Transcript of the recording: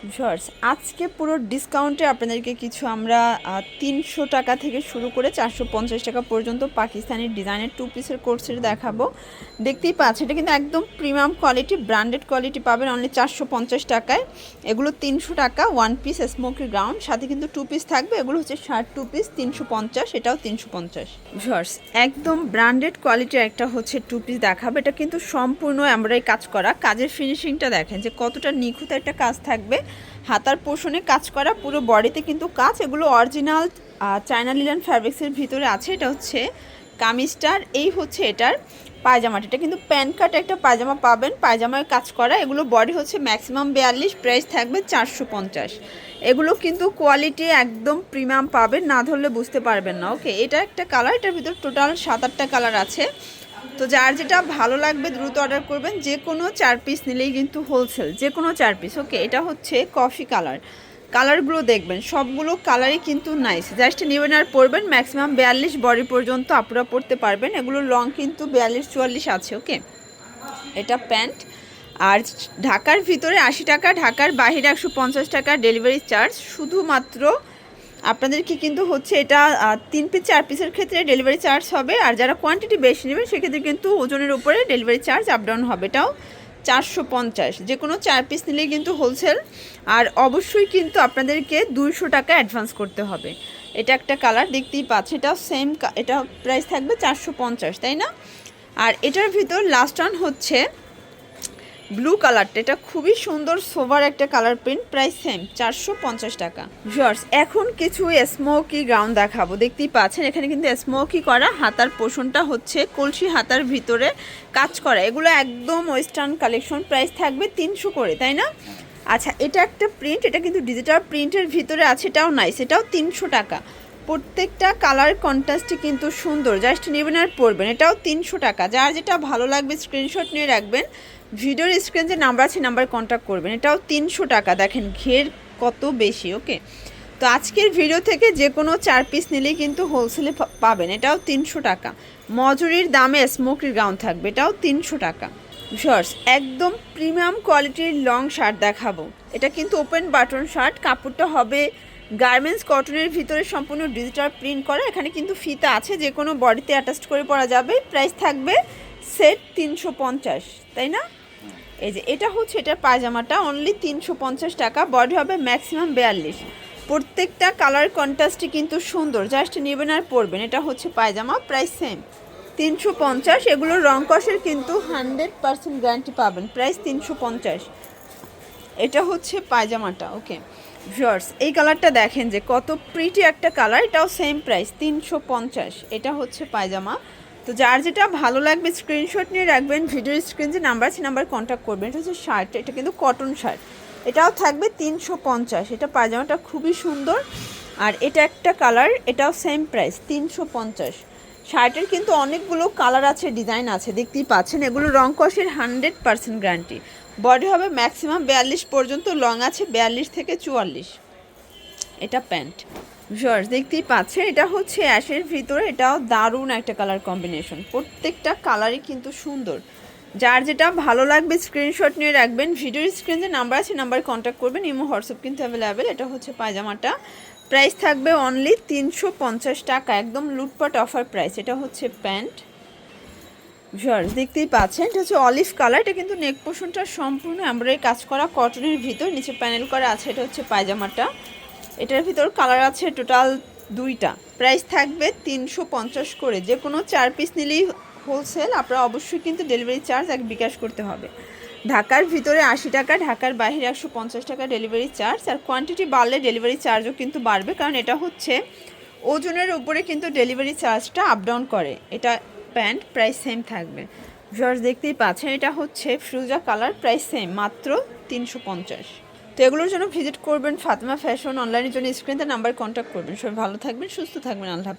Viewers, আজকে পুরো ডিসকাউন্টে আপনাদেরকে কিছু আমরা তিনশো টাকা থেকে শুরু করে চারশো পঞ্চাশ টাকা পর্যন্ত পাকিস্তানি ডিজাইনের টু পিসের কোর্সের দেখাবো। দেখতেই পাচ্ছেন, এটা কিন্তু একদম প্রিমিয়াম কোয়ালিটি ব্র্যান্ডেড কোয়ালিটি পাবেন অনলি চারশো পঞ্চাশ টাকায়। এগুলো তিনশো টাকা ওয়ান পিস স্মোকি গ্রাউন্ড সাথে কিন্তু টু পিস থাকবে, এগুলো হচ্ছে শার্ট টু পিস তিনশো পঞ্চাশ, এটাও তিনশো পঞ্চাশ। ভিউয়ার্স, একদম ব্র্যান্ডেড কোয়ালিটির একটা হচ্ছে টু পিস দেখাবে, এটা কিন্তু সম্পূর্ণ আমরাই কাজ করা। কাজের ফিনিশিংটা দেখেন যে কতটা নিখুঁত একটা কাজ থাকবে। হাতার পোষণে কাজ করা পুরো বডিতে কিন্তু কাজ, এগুলো অরিজিনাল চায়না লিলেন ফ্যাব্রিক্সের ভিতরে আছে। এটা হচ্ছে কামিজটার, এই হচ্ছে এটার পায়জামাটা। এটা কিন্তু প্যান্ট কাট একটা পায়জামা পাবেন, পায়জামায় কাজ করা। এগুলো বডি হচ্ছে ম্যাক্সিমাম বিয়াল্লিশ প্রাইস থাকবে চারশো পঞ্চাশ। এগুলো কিন্তু কোয়ালিটি একদম প্রিমিয়াম পাবেন, না ধরলে বুঝতে পারবেন না। ওকে এটা একটা কালার এটার ভিতর টোটাল সাত আটটা কালার আছে। তো যার যেটা ভালো লাগবে দ্রুত অর্ডার করবেন, যে কোনো চার পিস নিলেই কিন্তু হোলসেল যে কোনো চার পিস ওকে এটা হচ্ছে কফি কালার কালারগুলো দেখবেন, সবগুলো কালারই কিন্তু নাইস জাস্ট নেবেন আর পরবেন ম্যাক্সিমাম বিয়াল্লিশ বডি পর্যন্ত আপনারা পরতে পারবেন। এগুলো লং কিন্তু বিয়াল্লিশ, চুয়াল্লিশ আছে ওকে এটা প্যান্ট আর ঢাকার ভিতরে আশি টাকা, ঢাকার বাহিরে একশো পঞ্চাশ টাকা ডেলিভারি চার্জ শুধুমাত্র আপনাদেরকে কিন্তু হচ্ছে এটা তিন পিস, চার পিসের ক্ষেত্রে ডেলিভারি চার্জ হবে। আর যারা কোয়ান্টিটি বেশি নেবেন, সেক্ষেত্রে কিন্তু ওজনের উপরে ডেলিভারি চার্জ আপ ডাউন হবে। এটাও চারশো পঞ্চাশ। যে কোনো চার পিস নিলেই কিন্তু হোলসেল আর অবশ্যই কিন্তু আপনাদেরকে দুইশো টাকা অ্যাডভান্স করতে হবে। এটা একটা কালার দেখতেই পাচ্ছেন এটাও সেম এটা প্রাইস থাকবে চারশো পঞ্চাশ, তাই না? আর এটার ভিতর লাস্ট ওয়ান হচ্ছে ব্লু কালারটা এটা খুবই সুন্দর সোভার একটা কালার প্রিন্ট প্রাইস সেম চারশো পঞ্চাশ টাকা। জর্স এখন কিছু স্মোকি গ্রাউন্ড দেখাবো। দেখতেই পাচ্ছেন, এখানে কিন্তু স্মোকি করা, হাতার পোষণটা হচ্ছে কলসি হাতার ভিতরে কাজ করা। এগুলো একদম ওয়েস্টার্ন কালেকশন প্রাইস থাকবে তিনশো করে, তাই না? আচ্ছা এটা একটা প্রিন্ট এটা কিন্তু ডিজিটাল প্রিন্টের ভিতরে আছে, এটাও নাইস এটাও তিনশো টাকা। প্রত্যেকটা কালার কন্ট্রাস্টই কিন্তু সুন্দর। জাস্ট নেবেন আর পরবেন। এটাও তিনশো টাকা। যার যেটা ভালো লাগবে স্ক্রিনশট নিয়ে রাখবেন। ভিডিওর স্ক্রিন যে নাম্বার আছে নাম্বার কন্ট্যাক্ট করবেন। এটাও তিনশো টাকা। দেখেন, ঘের কত বেশি ওকে তো আজকের ভিডিও থেকে যে কোনো চার পিস নিলেই কিন্তু হোলসেলে পাবেন। এটাও তিনশো টাকা। মজুরির দামে স্মোকির গাউন থাকবে। এটাও তিনশো টাকা। শর্টস একদম প্রিমিয়াম কোয়ালিটির লং শার্ট দেখাবো। এটা কিন্তু ওপেন বাটন শার্ট কাপড়টা হবে গার্মেন্টস কটনের ভিতরে সম্পূর্ণ ডিজিটাল প্রিন্ট করা, এখানে কিন্তু ফিতা আছে, যে কোনো বডিতে অ্যাটাচ করে পরা যাবে। প্রাইস থাকবে সেট তিনশো পঞ্চাশ, তাই না? এই যে এটা হচ্ছে, এটা পায়জামাটা অনলি তিনশো পঞ্চাশ টাকা বডি হবে ম্যাক্সিমাম বিয়াল্লিশ। প্রত্যেকটা কালার কন্ট্রাস্টই কিন্তু সুন্দর জাস্ট নেবেন আর পরবেন, এটা হচ্ছে পায়জামা প্রাইস সেম তিনশো পঞ্চাশ এগুলোর রং কষের কিন্তু হান্ড্রেড পার্সেন্ট গ্যারান্টি পাবেন প্রাইস তিনশো পঞ্চাশ। এটা হচ্ছে পায়জামাটা ওকে ভিউয়ার্স এই কালারটা দেখেন যে কত প্রিটি একটা কালার, এটাও সেম প্রাইস তিনশো পঞ্চাশ। এটা হচ্ছে পায়জামা। তো যার যেটা ভালো লাগবে স্ক্রিনশট নিয়ে রাখবেন ভিডিওর স্ক্রিন যে নাম্বার আছে নাম্বার কন্ট্যাক্ট করবেন। এটা হচ্ছে শার্ট এটা কিন্তু কটন শার্ট এটাও থাকবে তিনশো পঞ্চাশ। এটা পায়জামাটা খুবই সুন্দর। আর এটা একটা কালার, এটাও সেম প্রাইস তিনশো পঞ্চাশ। শার্টের কিন্তু অনেকগুলো কালার আছে, ডিজাইন আছে, দেখতেই পাচ্ছেন। এগুলো রং কষের হান্ড্রেড পার্সেন্ট গ্যারান্টি। বডি হবে ম্যাক্সিমাম বিয়াল্লিশ পর্যন্ত, লং আছে বিয়াল্লিশ থেকে চুয়াল্লিশ। এটা প্যান্ট। ভিউয়ার্স, দেখতেই পাচ্ছেন, এটা হচ্ছে অ্যাশের ভিতরে, এটাও দারুণ একটা কালার কম্বিনেশন। প্রত্যেকটা কালারই কিন্তু সুন্দর। যার যেটা ভালো লাগবে, স্ক্রিনশট নিয়ে রাখবেন। ভিডিওর স্ক্রিন যে নাম্বার আছে, নাম্বার কন্ট্যাক্ট করবেন। ইমো, হোয়াটসঅ্যাপ কিন্তু অ্যাভেলেবেল এটা হচ্ছে পায়জামাটা। প্রাইস থাকবে অনলি তিনশো পঞ্চাশ টাকা, একদম লুটপাট অফার প্রাইস এটা হচ্ছে প্যান্ট। ভিউয়ার্স, দেখতেই পাচ্ছেন, এটা হচ্ছে অলিভ কালার এটা কিন্তু নেক পোষণটা সম্পূর্ণ এমব্রয়ডারি কাজ করা কটনের ভিতর, নিচে প্যানেল করা আছে, এটা হচ্ছে পায়জামাটা। এটার ভিতর কালার আছে টোটাল দুইটা। প্রাইস থাকবে তিনশো পঞ্চাশ করে যে কোনো চার পিস নিলেই হোলসেল আপনারা অবশ্যই কিন্তু ডেলিভারি চার্জ এক বিকাশ করতে হবে। ঢাকার ভিতরে আশি টাকা, ঢাকার বাইরে একশো পঞ্চাশ টাকা ডেলিভারি চার্জ আর কোয়ান্টিটি বাড়লে ডেলিভারি চার্জও কিন্তু বাড়বে, কারণ এটা হচ্ছে ওজনের উপরে কিন্তু ডেলিভারি চার্জটা আপ ডাউন করে। এটা প্যান্ট প্রাইস সেম থাকবে। ভিউয়ার্স দেখতেই পাচ্ছেন, এটা হচ্ছে ফ্রুজা কালার প্রাইস সেম মাত্র তিনশো পঞ্চাশ। তো এগুলোর জন্য ভিজিট করবেন ফাতেমা ফ্যাশন অনলাইনের জন্য স্ক্রিনতে নাম্বার কন্ট্যাক্ট করবেন। সবাই ভালো থাকবেন, সুস্থ থাকবেন, আল্লাহ।